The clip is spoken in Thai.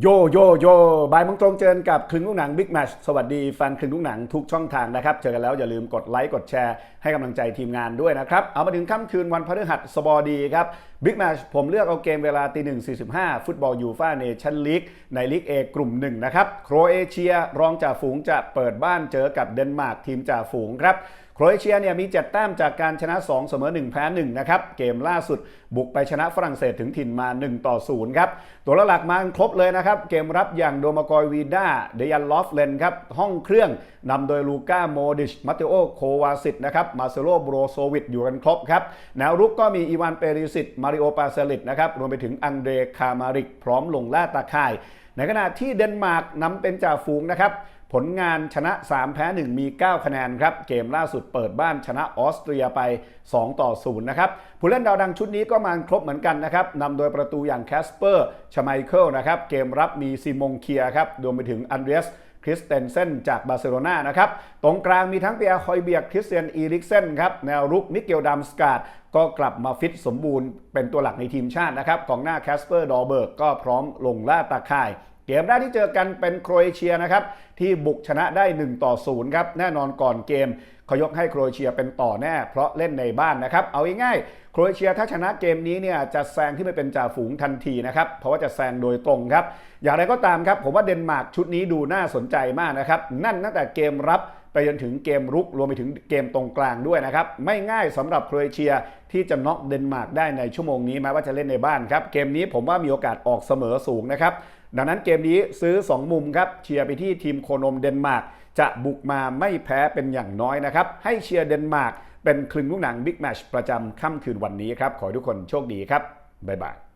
โยโยโยบายโมงตรงเจอกับคลึงลูกหนังบิ๊กแมชสวัสดีแฟนคลึงลูกหนังทุกช่องทางนะครับ เจอกันแล้วอย่าลืมกดไลค์กดแชร์ให้กำลังใจทีมงานด้วยนะครับ เอามาถึงค่ำคืนวันพฤหัสบดีครับบิ๊กแมชผมเลือกเอาเกมเวลาตีหนึ่งสี่สิบห้าฟุตบอลยูฟ่าเนชั่นลีกในลีกเอกลุ่มหนึ่งนะครับโครเอเชียรองจ่าฝูงจะเปิดบ้านเจอกับเดนมาร์กทีมจ่าฝูงครับ รเอเชียเนี่ยมี 7 แต้มจากการชนะ 2 เสมอ 1 แพ้ 1 นะครับ เกมล่าสุดบุกไปชนะฝรั่งเศสถึงถิ่นมา 1 ต่อ 0 ครับ ตัวหลักมาครบเลยนะครับ เกมรับอย่างโดมากอยวีด้าเดยันลอฟเลนครับ ห้องเครื่องนำโดยลูก้าโมดิช มาเตโอโควาซิตนะครับ มาเซโลโบรโซวิตอยู่กันครบครับ แนวรุกก็มีอีวานเปริสิต มาริโอปาเซลิตนะครับ รวมไปถึงอังเดรคามาริก พร้อมลงล่าตาข่าย ในขณะที่เดนมาร์กนำเป็นจ่าฝูงนะครับ ผลงานชนะ 3 แพ้ 1 มี 9 คะแนนครับ เกมล่าสุดเปิดบ้านชนะออสเตรียไป 2 ต่อ 0 นะครับ ผู้เล่นดาวดังชุดนี้ก็มาครบเหมือนกันนะครับนำโดยประตูอย่างแคสเปอร์ ชไมเคิลนะครับ เกมรับมีซิมงเคียครับรวมไปถึงอันเดรสคริสเตนเซนจากบาร์เซโลนานะครับ ตรงกลางมีทั้งเปียคอยเบียกคริสเตียนอีริกเซนครับ แนวรุกมิเกลดัมสกาดก็กลับมาฟิตสมบูรณ์เป็นตัวหลักในทีมชาตินะครับ กองหน้าแคสเปอร์ดอเบิร์กก็พร้อมลงล่าตาข่าย เกมแรกที่เจอกันเป็นโครเอเชียนะครับที่บุกชนะได้ 1 ต่อ 0 ครับ แน่นอนก่อนเกมเขายกให้โครเอเชียเป็นต่อแน่ เพราะเล่นในบ้านนะครับ เอาง่ายๆโครเอเชียถ้าชนะเกมนี้เนี่ยจะแซงที่ไม่เป็นจ่าฝูงทันทีนะครับ เพราะว่าจะแซงโดยตรงครับ อย่างไรก็ตามครับ ผมว่าเดนมาร์กชุดนี้ดูน่าสนใจมากนะครับนั่นตั้งแต่เกมรับ ไปจนถึงเกมรุกรวมไปถึงเกมตรงกลางด้วยนะครับ ไม่ง่ายสำหรับโครเอเชียที่จะน็อกเดนมาร์กได้ในชั่วโมงนี้แม้ว่าจะเล่นในบ้านครับ เกมนี้ผมว่ามีโอกาสออกเสมอสูงนะครับดังนั้นเกมนี้ซื้อ 2 มุมครับเชียร์ไปที่ทีมโคนมเดนมาร์กจะบุกมาไม่แพ้เป็นอย่างน้อยนะครับ ให้เชียร์เดนมาร์กเป็นคลึงลูกหนังบิ๊กแมชประจำค่ำคืนวันนี้ครับ ขอให้ทุกคนโชคดีครับ บ๊ายบาย